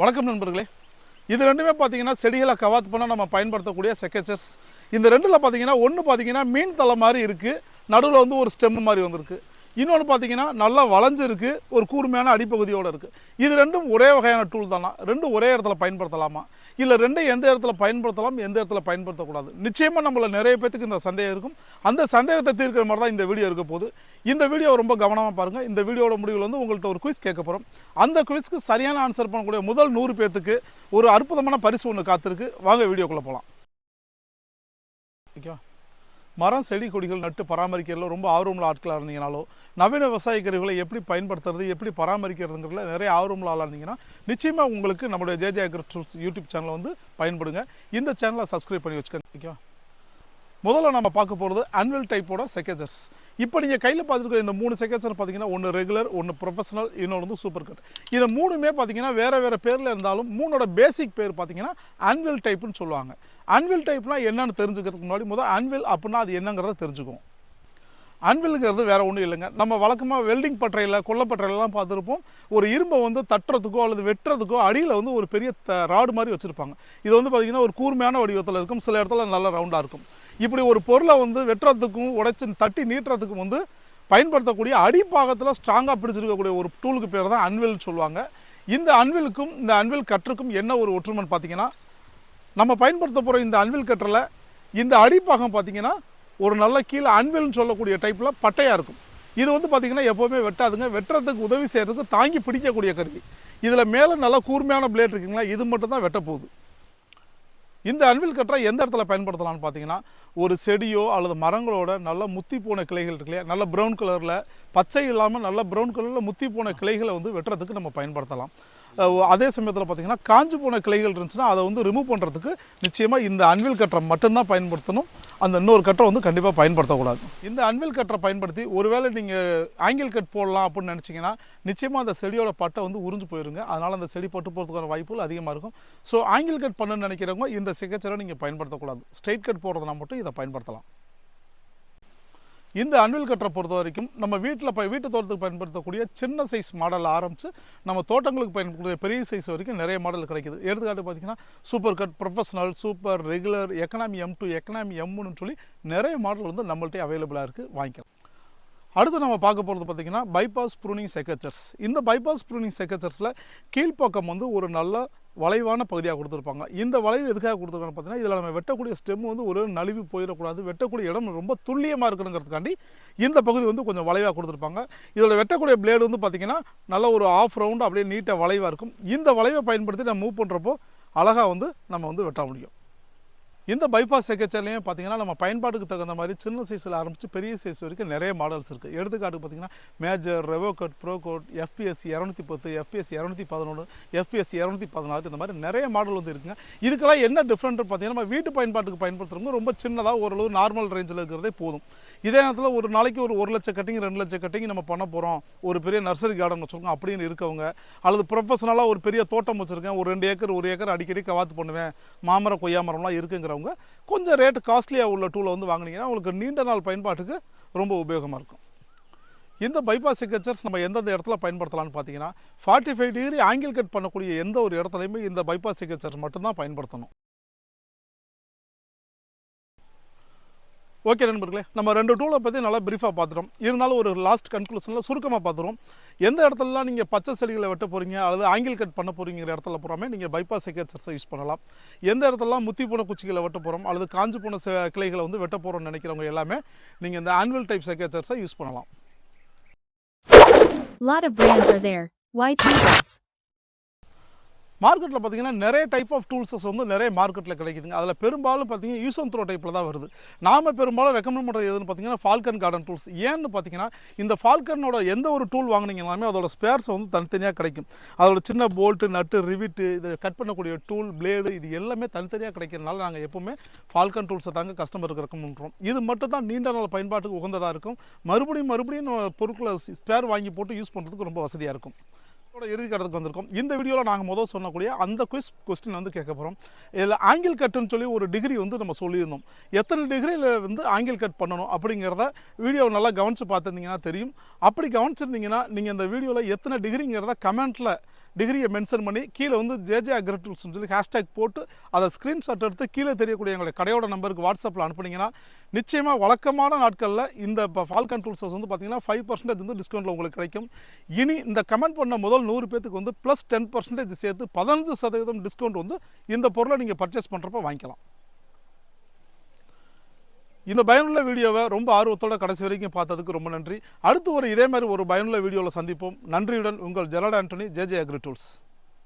வணக்கம் நண்பர்களே. இது ரெண்டுமே பார்த்தீங்கன்னா செடிகளை கவாத்து பண்ண நம்ம பயன்படுத்தக்கூடிய செக்கச்சர்ஸ் இந்த ரெண்டில் பார்த்தீங்கன்னா ஒன்று பார்த்தீங்கன்னா மீன் தலை மாதிரி இருக்குது நடுவில் வந்து ஒரு ஸ்டெம் மாதிரி வந்திருக்கு. இன்னொன்று பார்த்தீங்கன்னா நல்லா வளைஞ்சிருக்கு ஒரு கூர்மையான அடிப்பகுதியோடு இருக்குது இது ரெண்டும் ஒரே வகையான டூல் தானா? ரெண்டும் ஒரே இடத்துல பயன்படுத்தலாமா? இல்லை ரெண்டும் எந்த இடத்துல பயன்படுத்தலாம் எந்த இடத்துல பயன்படுத்தக்கூடாது? நிச்சயமாக நம்மள நிறைய பேத்துக்கு இந்த சந்தேகம் இருக்கும். அந்த சந்தேகத்தை தீர்க்கிற மாதிரி தான் இந்த வீடியோ இருக்க போகுது. இந்த வீடியோ ரொம்ப கவனமாக பாருங்கள் இந்த வீடியோட முடிவில் வந்து உங்கள்கிட்ட ஒரு குவிஸ் கேட்க போகிறோம் அந்த குவிஸ்க்கு சரியான ஆன்சர் பண்ணக்கூடிய முதல் நூறு பேத்துக்கு ஒரு அற்புதமான பரிசு ஒன்று காத்திருக்கு. வாங்க வீடியோக்குள்ளே போகலாம் ஓகேவா? மரம் செடி கொடிகள் நட்டு பராமரிக்கிறதுல ரொம்ப ஆர்வமுள்ள ஆட்களாக இருந்தீங்கனாலோ நவீன விவசாய கருவிகளை எப்படி பயன்படுத்துறது எப்படி பராமரிக்கிறதுங்கிறதுல நிறைய ஆர்வமுள்ள ஆளாக இருந்தீங்கன்னா நிச்சயமாக உங்களுக்கு நம்மளுடைய ஜேஜே அக்ரி டூல்ஸ் யூடியூப் சேனலை வந்து பயன்படுங்க. இந்த சேனலை சப்ஸ்கிரைப் பண்ணி வச்சுக்கோங்க. ஓகேவா முதல்ல நம்ம பார்க்க போகிறது அன்வல் டைப்போட செக்கேச்சர்ஸ் இப்போ நீங்கள் கையில் பார்த்துருக்க இந்த மூணு செக்கேச்சர் பார்த்தீங்கன்னா ஒன்று ரெகுலர் ஒன்று ப்ரொஃபஷனல் இன்னொன்று வந்து சூப்பர் கட் இது மூணுமே பார்த்தீங்கன்னா வேறு வேறு பேரில் இருந்தாலும் மூணோட பேசிக் பேர் பார்த்தீங்கன்னா அன்வில் டைப்புன்னு சொல்லுவாங்க. அன்வில் டைப்னா என்னன்னு தெரிஞ்சுக்கிறதுக்கு முன்னாடி முதல் அன்வில் அப்படின்னா அது என்னங்கிறத தெரிஞ்சுக்குவோம் அன்வில்ங்கிறது வேறு ஒன்றும் இல்லைங்க. நம்ம வழக்கமாக வெல்டிங் பட்டறையில் கொல்லப்பட்டறையிலலாம் பார்த்துருப்போம். ஒரு இரும்பை வந்து தட்டுறதுக்கோ அல்லது வெட்டுறதுக்கோ அடியில் வந்து ஒரு பெரிய ராடு மாதிரி வச்சுருப்பாங்க. இது வந்து பார்த்திங்கன்னா ஒரு கூர்மையான வடிவத்தில் இருக்கும். சில இடத்துல நல்ல ரவுண்டாக இருக்கும். இப்படி ஒரு பொருளை வந்து வெட்டுறதுக்கும் உடைச்சு தட்டி நீட்டுறதுக்கும் வந்து பயன்படுத்தக்கூடிய அடிப்பாகத்தில் ஸ்ட்ராங்காக பிடிச்சிருக்கக்கூடிய ஒரு டூலுக்கு பேர் தான் அன்வில் சொல்லுவாங்க. இந்த அன்விலுக்கும் இந்த அன்வில் கற்றுக்கும் என்ன ஒரு ஒற்றுமைன்னு பார்த்தீங்கன்னா நம்ம பயன்படுத்த போகிற இந்த அன்வில் கற்றில் இந்த அடிப்பாகம் பார்த்தீங்கன்னா ஒரு நல்ல கீழே அன்வில்னு சொல்லக்கூடிய டைப்பில் பட்டையாக இருக்கும். இது வந்து பார்த்தீங்கன்னா எப்போவுமே வெட்டாதுங்க. வெட்டுறதுக்கு உதவி செய்கிறதுக்கு தாங்கி பிடிக்கக்கூடிய கருவி. இதில் மேலே நல்லா கூர்மையான பிளேட் இருக்குங்களா? இது மட்டும் தான் வெட்ட போகுது. இந்த அன்வில் கட்டரை எந்த இடத்துல பயன்படுத்தலாம்னு பார்த்தீங்கன்னா ஒரு செடியோ அல்லது மரங்களோட நல்ல முத்தி போன கிளைகள் இருக்கு இல்லையா? நல்ல ப்ரௌன் கலரில் பச்சை இல்லாமல் நல்ல ப்ரௌன் கலரில் முத்தி போன கிளைகளை வந்து வெட்டுறதுக்கு நம்ம பயன்படுத்தலாம். அதே சமயத்தில் பார்த்தீங்கன்னா காஞ்சி போன கிளைகள் இருந்துச்சுன்னா அதை வந்து ரிமூவ் பண்ணுறதுக்கு நிச்சயமாக இந்த அன்வில் கட்டரை மட்டும்தான் பயன்படுத்தணும். அந்த இன்னொரு கட்டரை வந்து கண்டிப்பாக பயன்படுத்தக்கூடாது. இந்த அன்வில் கட்டரை பயன்படுத்தி ஒருவேளை நீங்கள் ஆங்கிள் கட் போடலாம் அப்படின்னு நினச்சிங்கன்னா நிச்சயமாக அந்த செடியோட பட்டை வந்து உறிஞ்சு போயிருங்க. அதனால் அந்த செடி பட்டு போகிறதுக்கான வாய்ப்புகள் அதிகமாக இருக்கும். ஸோ ஆங்கிள் கட் பண்ணணும்னு நினைக்கிறவங்க இந்த சிகிச்சரை நீங்கள் பயன்படுத்தக்கூடாது. ஸ்ட்ரெயிட் கட் போடுறதுனா மட்டும் இதை பயன்படுத்தலாம். இந்த அன்வில் கட்டரை பொறுத்த வரைக்கும் நம்ம வீட்டில் ப வீட்டு தோட்டத்துக்கு பயன்படுத்தக்கூடிய சின்ன சைஸ் மாடல் ஆரம்பித்து நம்ம தோட்டங்களுக்கு பயன்படுத்தக்கூடிய பெரிய சைஸ் வரைக்கும் நிறைய மாடல் கிடைக்குது. எடுத்துக்காட்டு பார்த்தீங்கன்னா super cut professional super regular economy M two economy எம்னு சொல்லி நிறைய மாடல் வந்து நம்மள்ட்ட அவைலபிளாக இருக்குது வாங்கிக்கலாம். அடுத்து நம்ம பார்க்க போகிறது பார்த்தீங்கன்னா பைபாஸ் ப்ரூனிங் செக்கச்சர்ஸ் இந்த பைபாஸ் ப்ரூனிங் செக்கச்சர்ஸில் கீழ்ப்பக்கம் வந்து ஒரு நல்ல வளைவான பகுதியாக கொடுத்துருப்பாங்க. இந்த வளைவு எதுக்காக கொடுத்துருக்காங்க பார்த்தீங்கன்னா இதில் நம்ம வெட்டக்கூடிய ஸ்டெம் வந்து ஒரு நழுவி போயிடக்கூடாது. வெட்டக்கூடிய இடம் ரொம்ப துல்லியமாக இருக்கணுங்கிறதுக்காண்டி இந்த பகுதி வந்து கொஞ்சம் வளைவாக கொடுத்துருப்பாங்க. இதில் வெட்டக்கூடிய பிளேடு வந்து பார்த்திங்கன்னா நல்ல ஒரு ஆஃப் ரவுண்டு அப்படியே நீட்டாக வளைவாக இருக்கும். இந்த வளைவை பயன்படுத்தி நம்ம மூவ் பண்ணுறப்போ அழகாக வந்து நம்ம வந்து வெட்ட முடியும். இந்த பைபாஸ் செக்கச்சர்லையும் பார்த்தீங்கன்னா நம்ம பயன்பாட்டுக்கு தகுந்த மாதிரி சின்ன சைஸில் ஆரம்பித்து பெரிய சைஸ் வரைக்கும் நிறைய மாடல்ஸ் இருக்குது எடுத்துக்காட்டு பார்த்தீங்கன்னா மேஜர் ரெவோகட் ப்ரோகோட் ப்ரோ இரநூத்தி பத்து எஃபிஎஸ் இரநூத்தி பதினொன்று எஃபிஎஸ் இரநூத்தி பதினாறு இந்த மாதிரி நிறைய மாடல் வந்து இருக்குங்க. இதுக்கெல்லாம் என்ன டிஃப்ரெண்ட் பார்த்தீங்கன்னா நம்ம வீட்டு பயன்பாட்டுக்கு பயன்படுத்துறவங்க ரொம்ப சின்னதாக ஓரளவு நார்மல் ரேஞ்சில் இருக்கிறதே போதும். இதே நேரத்தில் ஒரு நாளைக்கு ஒரு ஒரு லட்சம் கட்டிங் ரெண்டு லட்சம் கட்டிங் நம்ம பண்ண போகிறோம் ஒரு பெரிய நர்சரி கார்டன் வச்சுருக்கோம் அப்படின்னு இருக்கவங்க அல்லது ப்ரொஃபஷனலாக ஒரு பெரிய தோட்டம் வச்சுருக்கேன். ஒரு ரெண்டு ஏக்கர் ஒரு ஏக்கர் அடிக்கடி கவாத்து பண்ணுவேன். மாமரம் கொய்யா மரம்லாம் இருக்குங்கிறவங்க கொஞ்சம் ரேட் காஸ்ட்லியாக உள்ள டூலை வந்து வாங்குனீங்கன்னா உங்களுக்கு நீண்ட நாள் பயன்பாட்டுக்கு ரொம்ப உபயோகமாக இருக்கும். இந்த பைபாஸ் சிக்னேச்சர்ஸ் நம்ம எந்தெந்த இடத்துல பயன்படுத்தலாம்னு பார்த்தீங்கன்னா forty five degree angle cut பண்ணக்கூடிய எந்த ஒரு இடத்துலையுமே இந்த பைபாஸ் சிக்னேச்சர் மட்டும்தான் பயன்படுத்தணும். ஓகே நண்பர்களே நம்ம ரெண்டு டூலை பற்றி நல்லா ப்ரீஃபாக பார்த்துட்டோம் இருந்தாலும் ஒரு லாஸ்ட் கன்க்ளூஷனில் சுருக்கமாக பார்த்துருவோம் எந்த இடத்துலலாம் நீங்கள் பச்சை செடிகளை வெட்ட போகிறீங்க அல்லது ஆங்கிள் கட் பண்ண போகிறீங்கிற இடத்துல போகிறாமே நீங்கள் பைபாஸ் செக்கேச்சர்ஸை யூஸ் பண்ணலாம் எந்த இடத்துலலாம் முத்தி போன குச்சிகளை வெட்ட போகிறோம் அல்லது காஞ்சி போன கிளைகளை வந்து வெட்ட போகிறோம்னு நினைக்கிறவங்க எல்லாமே நீங்கள் இந்த ஆனுவல் டைப் செக்கேச்சர்ஸை யூஸ் பண்ணலாம் Lot of brands are there. Why choose us? மார்க்கெட்டில் பார்த்தீங்கன்னா நிறைய டைப் ஆஃப் டூல்ஸஸ் வந்து நிறைய மார்க்கெட்டில் கிடைக்குதுங்க. அதில் பெரும்பாலும் பார்த்தீங்கன்னா யூஸ் அண்ட் த்ரோ டைப்பில் தான் வருது. நாம பெரும்பாலும் ரெக்கமெண்ட் பண்ணுறது எதுன்னு பார்த்தீங்கன்னா ஃபால்கன் கார்டன் டூல்ஸ் ஏன்னு பார்த்தீங்கன்னா இந்த ஃபால்கனோட எந்த ஒரு டூல் வாங்குனீங்கனாலுமே அதோட ஸ்பேர்ஸ் வந்து தனித்தனியாக கிடைக்கும். அதோட சின்ன போல்ட்டு நட்டு ரிவிட்டு இது கட் பண்ணக்கூடிய டூல் பிளேடு இது எல்லாமே தனித்தனியாக கிடைக்கிறதுனால நாங்கள் எப்போவுமே ஃபால்கன் டூல்ஸை தாங்க கஸ்டமருக்கு ரெக்கமெண்ட் பண்ணுறோம் இது மட்டும் தான் நீண்ட நாள் பயன்பாட்டுக்கு உகந்ததாக இருக்கும். மறுபடியும் மறுபடியும் பொருட்களை ஸ்பேர் வாங்கி போட்டு யூஸ் பண்ணுறதுக்கு ரொம்ப வசதியாக இருக்கும். இறுதி கட்டத்துக்கு வந்திருக்கோம். இந்த வீடியோவில் நாங்கள் முதல் சொன்னக்கூடிய அந்த குவிஸ் கொஸ்டின் வந்து கேட்க போகிறோம் இதில் ஆங்கிள் கட்டுன்னு சொல்லி ஒரு டிகிரி வந்து நம்ம சொல்லியிருந்தோம். எத்தனை டிகிரியில் வந்து ஆங்கிள் கட் பண்ணணும் அப்படிங்கிறத வீடியோவை நல்லா கவனித்து பார்த்துருந்தீங்கன்னா தெரியும். அப்படி கவனிச்சிருந்தீங்கன்னா நீங்கள் இந்த வீடியோவில் எத்தனை டிகிரிங்கிறத கமெண்ட்டில் டிகிரியை மென்ஷன் பண்ணி கீழே வந்து ஜேஜே அக்ரிடூல்ஸ்னு சொல்லி ஹேஷ்டேக் போட்டு அதை ஸ்க்ரீன்ஷாட் எடுத்து கீழே தெரியக்கூடிய எங்களுடைய கடையோட நம்பருக்கு வாட்ஸ்அப்பில் அனுப்புனீங்கன்னா நிச்சயமாக வழக்கமான நாட்களில் இந்த இப்போ ஃபால்கன் டூல்ஸஸ் வந்து பார்த்தீங்கன்னா ஃபைவ் பர்சன்டேஜ் வந்து டிஸ்கவுண்ட்டில் உங்களுக்கு கிடைக்கும். இனி இந்த கமெண்ட் பண்ண முதல் நூறு பேத்துக்கு வந்து ப்ளஸ் டென் பர்சன்டேஜ் சேர்த்து பதினஞ்சு சதவீதம் டிஸ்கவுண்ட் வந்து இந்த பொருளை நீங்கள் பர்ச்சேஸ் பண்ணுறப்ப வாங்கிக்கலாம். இந்த பயனுள்ள வீடியோவை ரொம்ப ஆர்வத்தோட கடைசி வரைக்கும் பார்த்ததுக்கு ரொம்ப நன்றி. அடுத்து ஒரு இதே மாதிரி ஒரு பயனுள்ள வீடியோவில் சந்திப்போம். நன்றியுடன் உங்கள் Jerad Antony JJ agri tools